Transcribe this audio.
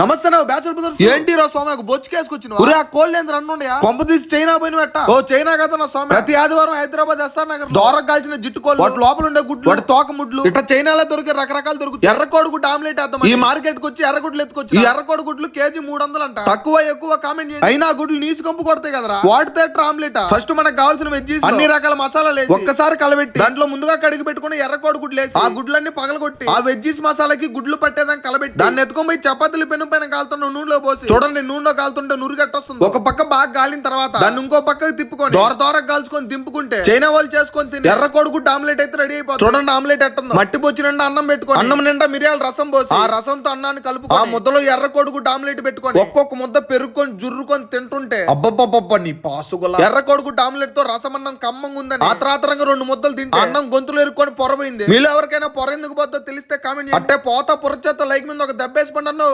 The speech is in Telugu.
నమస్తే నా బ్యాచులర్ బ్రదర్స్. ఏంటి రా సోమ బొచ్చుకేసుకొచ్చిన ఊరే ఆ కోళ్ళు ఏంది రన్ను ఉండయా కొంప తీసి చైనా పోయిన పెట్ట ఓ చైనా కదా నా సోమ ప్రతి ఆదివారం హైదరాబాద్ ఎస్ఆర్ నగర్ దూరం కాల్చిన జిట్టు కోళ్ళు. వాటి లోపల ఉండే గుడ్లు. వాటి తోక ముడ్లు. ఇట్లా చైనాలో దొరికే రకరకాలు దొరుకుతాయి. ఎర్ర కోడి గుడ్డు ఆమ్లెట్ వేద్దాం ఈ మార్కెట్కి వచ్చి ఎర్ర గుడ్లు ఎత్తుకొచ్చి ఈ ఎర్ర కోడి గుడ్లు కేజీ మూడు వందలు అంట తక్కువ ఎక్కువ కామెంట్ చేయండి. అయినా ఆ గుడ్లు నీచు కంపు కొడతాయి కదరా. వాటితో ఆమ్లెట్? ఫస్ట్ మనకు కావాల్సిన వెజ్జీస్ అన్ని రకాల మసాలాలు వేసి ఒక్కసారి కలబెట్టి దాంట్లో ముందుగా కడిగి పెట్టుకుని ఎర్ర కోడి గుడ్లు వేసి ఆ గుడ్లన్నీ పగలగొట్టి ఆ వెజ్జీస్ మసాలాకి గుడ్లు పట్టేదాన్ని కలబెట్టి దాన్ని ఎత్తుకొని చపాతీలు పెను పైన కాలుతున్న నూనెలో పోసి చూడండి నూనెలో కాలుతుంటే నురుగట్టొస్తుంది ఒక పక్క బాగా గాలిన తర్వాత దాన్ని ఇంకో పక్కకి తిప్పుకొని దోర దోర కాల్చుకొని దింపుకుంటే చైనా వాళ్ళు చేసుకొని తిని ఎర్ర కోడిగుడ్డు ఆమ్లెట్ అయితే రెడీ అయిపోతుంది. చూడండి ఆమ్లెట్ ఎట్టుందో. మట్టి పోచి నిండా అన్నం పెట్టుకొని అన్నం నిండా మిరియాల రసం పోసి ఆ రసంతో అన్నాన్ని కలుపు ఆ ముద్దలో ఎర్ర కోడిగుడ్డు ఆమ్లెట్ పెట్టుకొని ఒక్కొక్క ముద్ద పెరుక్కొని జుర్రుకొని తింటుంటే అబ్బబ్బబ్బబ్బ నీ పాసుగుల. ఎర్ర కోడిగుడ్డు ఆమ్లెట్తో రసం అన్నం కమ్మంగా ఉందని ఆ త్రాతరంగా రెండు ముద్దలు తింటే అన్నం గొంతులు ఎరుక్కొని పొరపోయింది మీలో ఎవరికైనా పొర ఎందుకు పోతుందో తెలిస్తే కామెంట్ అట్టే పోతా పొరచేత లైక్ మీద ఒక దెబ్బేసి పండు